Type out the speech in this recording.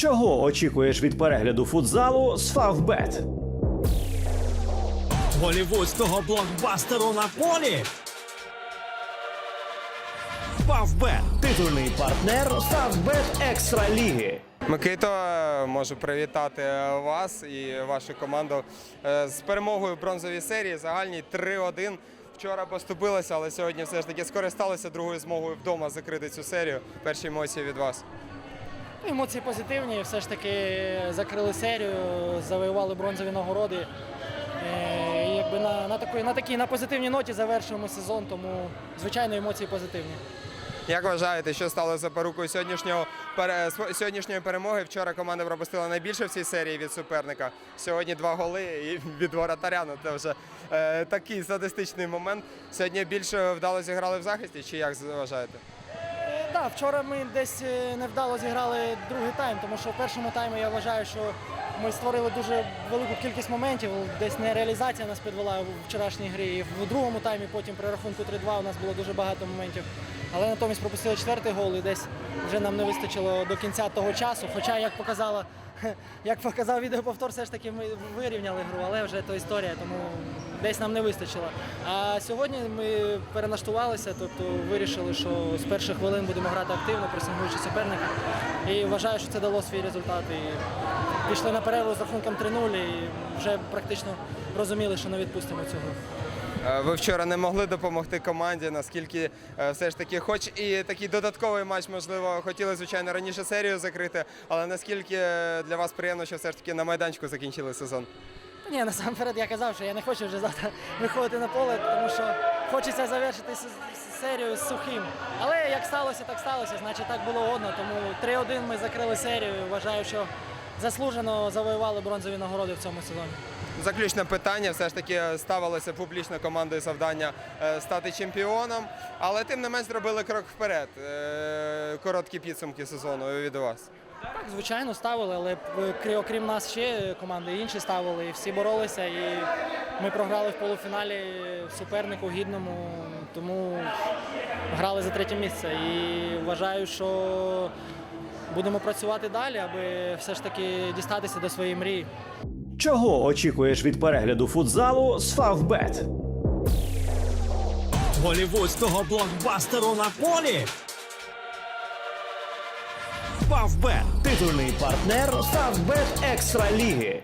Чого очікуєш від перегляду футзалу з Фавбет? голівудського блокбастеру на полі. Фавбет Титульний партнер Фавбет Екстра Ліги. Микито, можу привітати вас і вашу команду е, з перемогою бронзовій серії. Загальній 3-1. Вчора поступилися, але сьогодні все ж таки скористалися другою змогою вдома закрити цю серію. Перші емоції від вас. Емоції позитивні, все ж таки закрили серію, завоювали бронзові нагороди. Е, І якби на, на, такій, на такій на позитивній ноті завершуємо сезон, тому звичайно емоції позитивні. Як вважаєте, що стало запорукою сьогоднішнього сьогоднішньої перемоги? Вчора команда пропустила найбільше в цій серії від суперника. Сьогодні два голи і від воротаря. Ну, це вже е, такий статистичний момент. Сьогодні більше вдало зіграли в захисті, чи як вважаєте? Да, вчора ми десь е, невдало зіграли другий тайм, тому що в першому таймі я вважаю, що ми створили дуже велику кількість моментів. Десь не реалізація нас підвела в вчорашній грі. І в другому таймі потім при рахунку 3-2 у нас було дуже багато моментів. Але натомість пропустили четвертий гол і десь вже нам не вистачило до кінця того часу. Хоча, як показала, як показав відеоповтор, все ж таки ми вирівняли гру, але вже то історія, тому десь нам не вистачило. А сьогодні ми перенаштувалися, тобто вирішили, що з перших хвилин будемо грати активно, пресингуючи суперника. І вважаю, що це дало свій результат. І пішли на перерву з рахунком 3-0 і вже практично розуміли, що не відпустимо гру. Е, Ви вчора не могли допомогти команді, наскільки е, все ж таки, хоч і такий додатковий матч, можливо, хотіли, звичайно, раніше серію закрити, але наскільки е, для вас приємно, що все ж таки на майданчику закінчили сезон? Та Ні, насамперед я казав, що я не хочу вже завтра виходити на поле, тому що хочеться завершити серію з сухим. Але як сталося, так сталося. Значить, так було годно. Тому 3-1 ми закрили серію. Вважаю, що заслужено завоювали бронзові нагороди в цьому сезоні. Заключне питання, все ж таки ставилося публічно командою завдання е, стати чемпіоном, але тим не менш зробили крок вперед. Е, Короткі підсумки сезону від вас. Так, звичайно, ставили, але е, окрім нас ще команди інші ставили, і всі боролися. І ми програли в полуфіналі супернику гідному, тому грали за третє місце. І вважаю, що будемо працювати далі, аби все ж таки дістатися до своєї мрії. Чого очікуєш від перегляду футзалу з Фавбет? голівудського блокбастеру на полі. Фавбет Титульний партнер Фавбет Екстра Ліги.